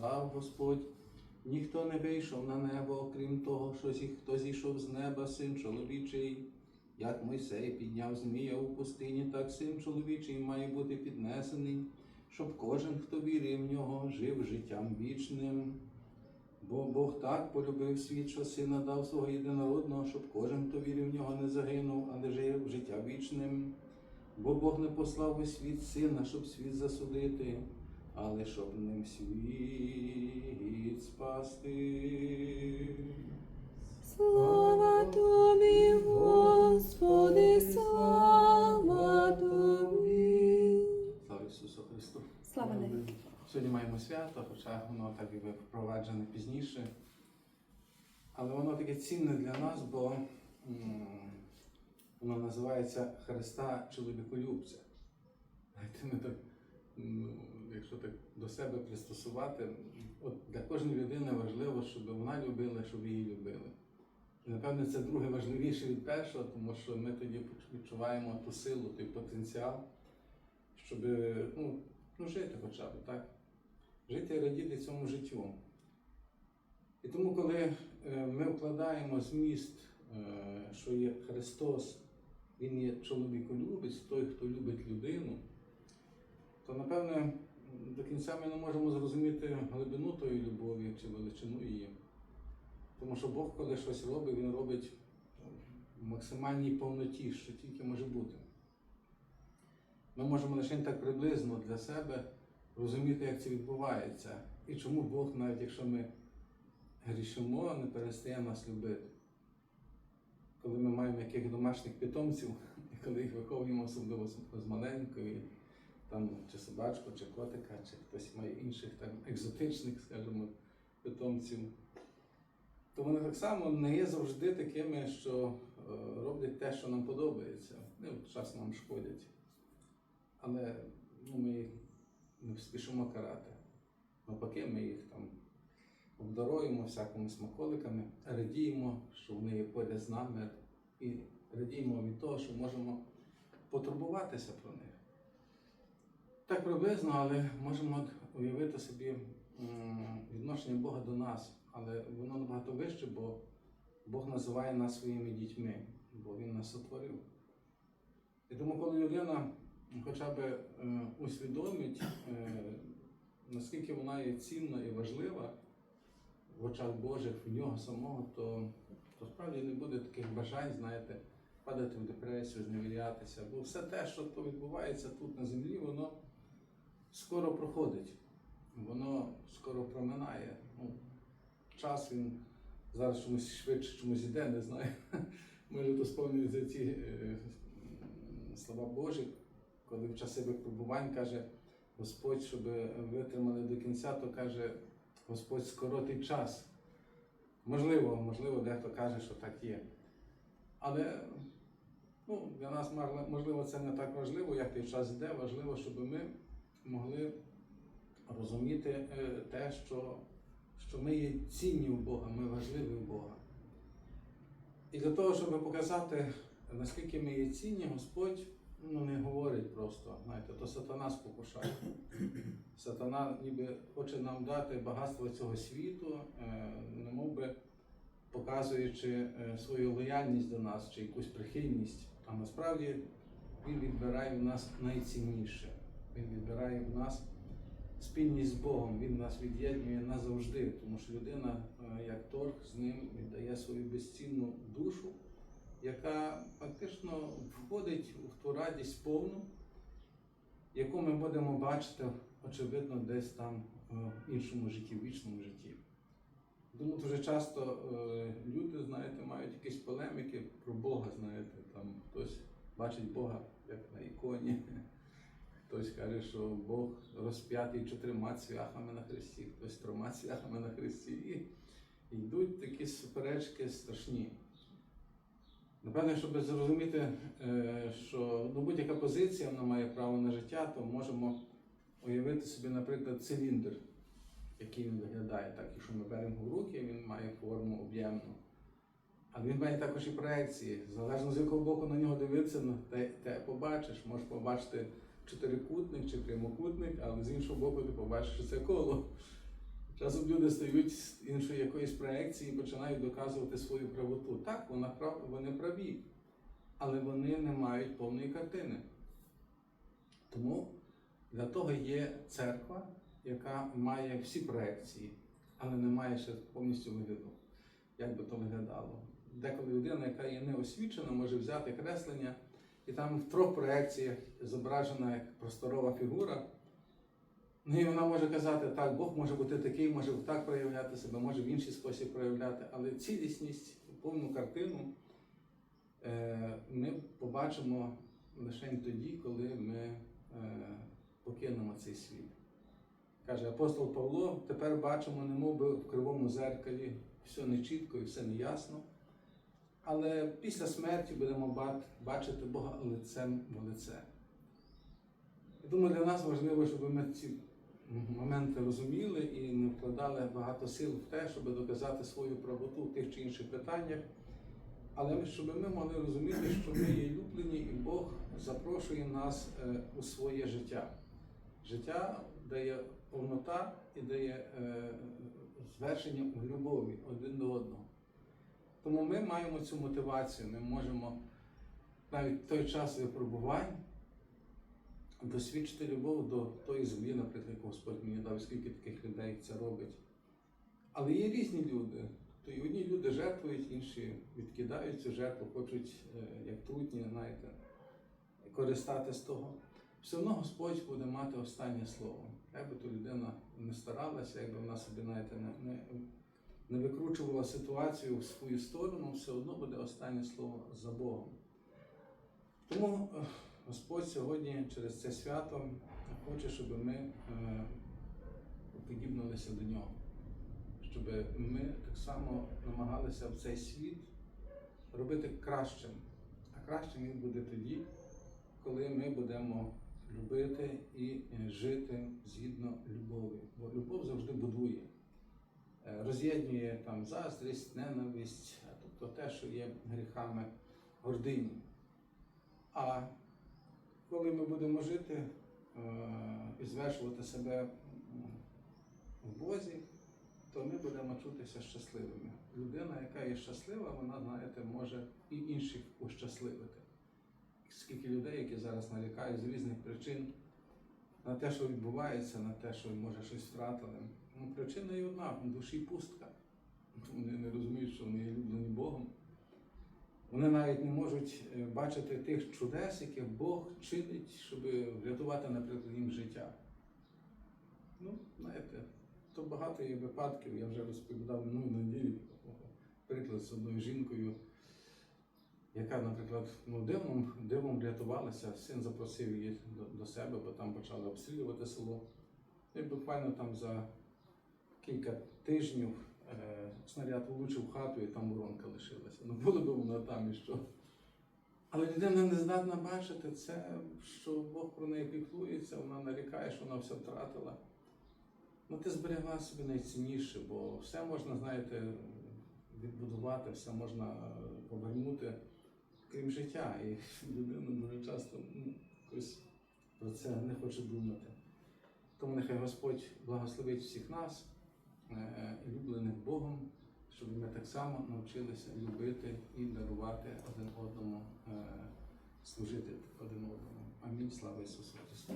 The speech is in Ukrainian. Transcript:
сказав Господь, ніхто не вийшов на небо, окрім того, що хто зійшов з неба, син чоловічий. Як Мойсей підняв змія у пустині, так син чоловічий має бути піднесений, щоб кожен, хто вірив в нього, жив життям вічним. Бо Бог так полюбив світ, що сина дав свого єдинородного, щоб кожен, хто вірив в нього, не загинув, але жив життя вічним. Бо Бог не послав у світ сина, щоб світ засудити, але щоб ним світ спасти. Слава тобі, Господи, слава тобі. Слава Ісусу Христу! Слава навіки. Сьогодні маємо свято, хоча воно так і впроваджене пізніше. Але воно таке цінне для нас, бо воно називається Христа чоловіколюбця. Знаєте, ми так, ну, якщо так до себе пристосувати, от для кожної людини важливо, щоб вона любила, щоб її любили. І, напевне, це друге важливіше від першого, тому що ми тоді відчуваємо ту силу, той потенціал, щоб ну, ну, жити хоча б, так? Жити і радіти цьому життю. І тому, коли е, ми вкладаємо зміст, е, що є Христос, Він є чоловіколюбець, той, хто любить людину, то напевне до кінця ми не можемо зрозуміти глибину тої любові чи величину її. Тому що Бог, коли щось робить, Він робить в максимальній повноті, що тільки може бути. Ми можемо лише так приблизно для себе розуміти, як це відбувається, і чому Бог, навіть якщо ми грішимо, не перестає нас любити. Коли ми маємо яких домашніх питомців, коли їх виховуємо, особливо з маленької, там, чи собачку, чи котика, чи хтось має інших там, екзотичних, скажімо, питомців, то вони так само не є завжди такими, що е, роблять те, що нам подобається. Ну, часом нам шкодять. Але ну, ми не спішимо карати. Навпаки, ми їх там обдаруємо всякими смаколиками, радіємо, що вони є поряд з нами, і радіємо від того, що можемо потурбуватися про них. Так приблизно, але можемо уявити собі відношення Бога до нас, але воно набагато вище, бо Бог називає нас своїми дітьми, бо Він нас сотворив. І тому, коли людина хоча б е, усвідомить, е, наскільки вона є цінна і важлива в очах Божих, в нього самого, то, то справді не буде таких бажань, знаєте, падати в депресію, зневірятися. Бо все те, що відбувається тут на землі, воно скоро проходить, воно скоро проминає. Ну, час він зараз чомусь швидше чомусь іде, не знаю. Може, то сповнюються ці е, слова Божі, коли в часи випробувань каже Господь, щоб витримали до кінця, то каже Господь скоротить час. Можливо, можливо, дехто каже, що так є. Але ну, для нас можливо це не так важливо, як той час йде. Важливо, щоб ми могли розуміти е, те, що, що ми є цінні у Бога, ми важливі у Бога. І для того, щоб показати, наскільки ми є цінні, Господь ну, не говорить просто, знаєте, то сатана спокушає. Сатана ніби хоче нам дати багатство цього світу, е, немов би показуючи е, свою лояльність до нас чи якусь прихильність. А насправді він відбирає в нас найцінніше. Він відбирає в нас спільність з Богом, він нас від'єднує назавжди, тому що людина, е, як торг, з ним віддає свою безцінну душу, яка фактично входить в ту радість повну, яку ми будемо бачити, очевидно, десь там е, в іншому житті, в вічному житті. Тому дуже часто е, люди, знаєте, мають якісь полеміки про Бога, знаєте, там хтось бачить Бога як на іконі, хтось каже, що Бог розп'ятий чотирма цвяхами на хресті, хтось трьома цвяхами на хресті. І йдуть такі суперечки страшні. Напевне, щоб зрозуміти, е, що ну, будь-яка позиція вона має право на життя, то можемо уявити собі, наприклад, циліндр, який він виглядає. Так, якщо ми беремо в руки, він має форму об'ємну. Але він має також і проекції. Залежно з якого боку на нього дивитися, ну, те, те побачиш. Можеш побачити чотирикутник чи прямокутник, але з іншого боку ти побачиш, що це коло. Часом люди стають з іншої якоїсь проекції і починають доказувати свою правоту. Так, вона вони праві, але вони не мають повної картини. Тому для того є церква, яка має всі проекції, але не має ще повністю вигляду, як би то виглядало. Деколи людина, яка є неосвічена, може взяти креслення, і там в трьох проекціях зображена як просторова фігура. Ну і вона може казати, так, Бог може бути такий, може так проявляти себе, може в інший спосіб проявляти, але цілісність, повну картину е, ми побачимо лише тоді, коли ми е, покинемо цей світ. Каже апостол Павло, тепер бачимо, немов би в кривому зеркалі, все нечітко і все неясно. Але після смерті будемо бачити Бога лицем в лице. Я думаю, для нас важливо, щоб ми ці моменти розуміли і не вкладали багато сил в те, щоб доказати свою правоту в тих чи інших питаннях. Але щоб ми могли розуміти, що ми є люблені, і Бог запрошує нас е, у своє життя. Життя дає повнота і дає е, звершення в любові один до одного. Тому ми маємо цю мотивацію, ми можемо навіть той час випробувань досвідчити любов до тої землі, наприклад, яку Господь мені дав, скільки таких людей це робить. Але є різні люди. То і одні люди жертвують, інші відкидають цю жертву, хочуть, е, як трутні, знаєте, користати з того. Все одно Господь буде мати останнє слово. Як би то людина не старалася, якби вона собі знаєте, не, не, викручувала ситуацію в свою сторону, все одно буде останнє слово за Богом. Тому е, Господь сьогодні через це свято хоче, щоб ми е, подібнулися до нього, щоб ми так само намагалися в цей світ робити кращим. А кращим він буде тоді, коли ми будемо любити і е, жити згідно любові. Бо любов завжди будує, роз'єднує там заздрість, ненависть, тобто те, що є гріхами гордині. А коли ми будемо жити е, і звершувати себе в Бозі, то ми будемо чутися щасливими. Людина, яка є щаслива, вона, знаєте, може і інших ущасливити. Скільки людей, які зараз нарікають з різних причин на те, що відбувається, на те, що може щось втратили. Ну, причина є одна в душі пустка. Вони не розуміють, що вони є люблені Богом. Вони навіть не можуть е, бачити тих чудес, які Бог чинить, щоб врятувати, наприклад, їм життя. Ну, знаєте, то багато є випадків, я вже розповідав минулої неділі приклад з одною жінкою, яка, наприклад, ну, дивом, дивом врятувалася, син запросив її до, до себе, бо там почали обстрілювати село. І буквально там за кілька тижнів е, снаряд влучив хату і там воронка лишилася. Ну було б вона там і що. Але людина не здатна бачити це, що Бог про неї піклується, вона нарікає, що вона все втратила. Ну, ти зберегла собі найцінніше, бо все можна, знаєте, відбудувати, все можна е, повернути, крім життя. І людина дуже часто ну, якось про це не хоче думати. Тому нехай Господь благословить всіх нас, е, улюблених Богом, щоб ми так само навчилися любити і дарувати один одному, е, служити один одному. Амінь. Слава Ісусу Христу!